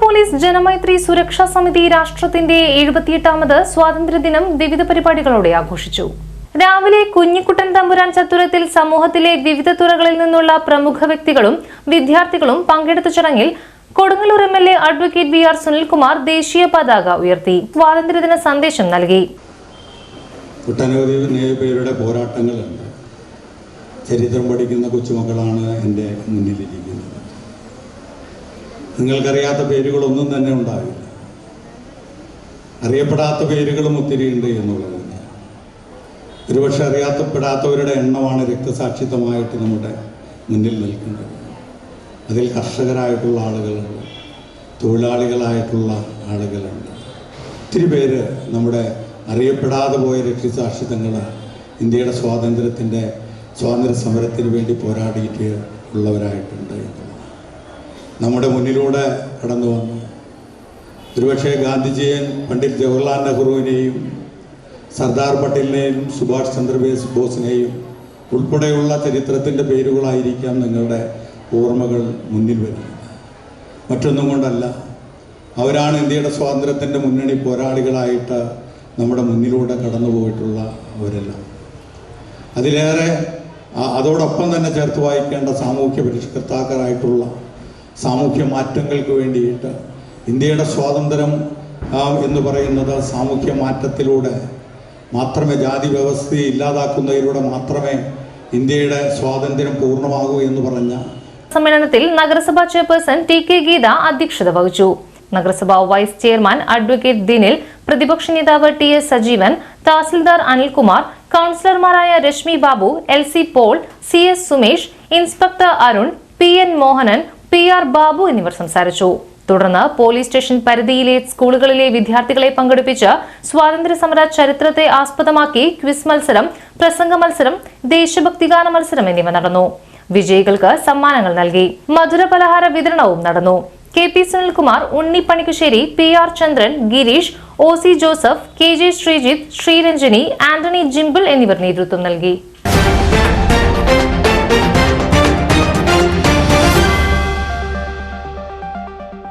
Police Janamaithri സുരക്ഷാ സമിതി രാഷ്ട്രത്തിന്റെ എഴുപത്തിയെട്ടാമത് സ്വാതന്ത്ര്യദിനം വിവിധ പരിപാടികളോടെ ആഘോഷിച്ചു. രാവിലെ കുഞ്ഞിക്കുട്ടൻ തമ്പുരാൻ ചത്തുരത്തിൽ സമൂഹത്തിലെ വിവിധ തുറകളിൽ നിന്നുള്ള പ്രമുഖ വ്യക്തികളും വിദ്യാർത്ഥികളും പങ്കെടുത്ത ചടങ്ങിൽ Kodungallur M L A advocate V R Sunilkumar ദേശീയ പതാക ഉയർത്തി. സ്വാതന്ത്ര്യദിന സന്ദേശം നൽകി. പോരാട്ടങ്ങളുണ്ട്. ചരിത്രം പഠിക്കുന്ന കൊച്ചുമക്കളാണ് എന്റെ മുന്നിലിരിക്കുന്നത്. നിങ്ങൾക്കറിയാത്ത പേരുകളൊന്നും തന്നെ ഉണ്ടാവില്ല. അറിയപ്പെടാത്ത പേരുകളും ഒത്തിരി ഉണ്ട് എന്നുള്ളത് ഒരുപക്ഷെ അറിയാത്തപ്പെടാത്തവരുടെ എണ്ണമാണ് രക്തസാക്ഷിത്വമായിട്ട് നമ്മുടെ മുന്നിൽ നിൽക്കുന്നത്. അതിൽ കർഷകരായിട്ടുള്ള ആളുകളുണ്ട് തൊഴിലാളികളായിട്ടുള്ള ആളുകളുണ്ട്. ഒത്തിരി പേര് നമ്മുടെ അറിയപ്പെടാതെ പോയ രക്തസാക്ഷിത്വങ്ങൾ ഇന്ത്യയുടെ സ്വാതന്ത്ര്യത്തിന്റെ സ്വാതന്ത്ര്യ സമരത്തിന് വേണ്ടി പോരാടിയിട്ട് ഉള്ളവരായിട്ടുണ്ട് എന്നുള്ളതാണ് നമ്മുടെ മുന്നിലൂടെ കടന്നു വന്നു. ഒരുപക്ഷെ ഗാന്ധിജിയെയും പണ്ഡിറ്റ് ജവഹർലാൽ നെഹ്റുവിനെയും സർദാർ പട്ടേലിനെയും സുഭാഷ് ചന്ദ്രബോസ് ബോസിനെയും ഉൾപ്പെടെയുള്ള ചരിത്രത്തിന്റെ പേരുകളായിരിക്കാം നിങ്ങളുടെ ഓർമ്മകൾ മുന്നിൽ വരുന്നത്. മറ്റൊന്നും കൊണ്ടല്ല അവരാണ് ഇന്ത്യയുടെ സ്വാതന്ത്ര്യത്തിന്റെ മുന്നണി പോരാളികളായിട്ട് നമ്മുടെ മുന്നിലൂടെ കടന്നു പോയിട്ടുള്ള അവരെല്ലാം. അതിലേറെ അതോടൊപ്പം തന്നെ ചേർത്ത് വായിക്കേണ്ട സാമൂഹ്യ പരിഷ്കർത്താക്കളായിട്ടുള്ള സാമൂഹ്യ മാറ്റങ്ങൾക്ക് വേണ്ടിയിട്ട്. ഇന്ത്യയുടെ സ്വാതന്ത്ര്യം എന്ന് പറയുന്നത് സാമൂഹ്യ മാറ്റത്തിലൂടെ മാത്രമേ ജാതി വ്യവസ്ഥയെ ഇല്ലാതാക്കുന്നതിലൂടെ മാത്രമേ ഇന്ത്യയുടെ സ്വാതന്ത്ര്യം പൂർണമാകൂ എന്ന് പറഞ്ഞ സമ്മേളനത്തിൽ നഗരസഭാ ചെയർപേഴ്സൺ ടി കെ ഗീത അധ്യക്ഷത വഹിച്ചു. നഗരസഭാ വൈസ് ചെയർമാൻ അഡ്വക്കേറ്റ് ദിനിൽ പ്രതിപക്ഷ നേതാവ് ടി എസ് സജീവൻ തഹസിൽദാർ അനിൽകുമാർ കൗൺസിലർമാരായ Reshmi Babu L C Paul C S Sumesh inspector Arun P N Mohanan P R Babu എന്നിവർ സംസാരിച്ചു. തുടർന്ന് പോലീസ് സ്റ്റേഷൻ പരിധിയിലെ സ്കൂളുകളിലെ വിദ്യാർത്ഥികളെ പങ്കെടുപ്പിച്ച് സ്വാതന്ത്ര്യസമര ചരിത്രത്തെ ആസ്പദമാക്കി ക്വിസ് മത്സരം പ്രസംഗ മത്സരം ദേശഭക്തിഗാന മത്സരം എന്നിവ നടന്നു. വിജയികൾക്ക് സമ്മാനങ്ങൾ നൽകി. മധുര പലഹാര വിതരണവും നടന്നു. K P Sunilkumar Unni Panikkusseri P R Chandran Gireesh O C Joseph K J Sreejith Sreeranjini Antony Jimbel എന്നിവർ നേതൃത്വം നൽകി.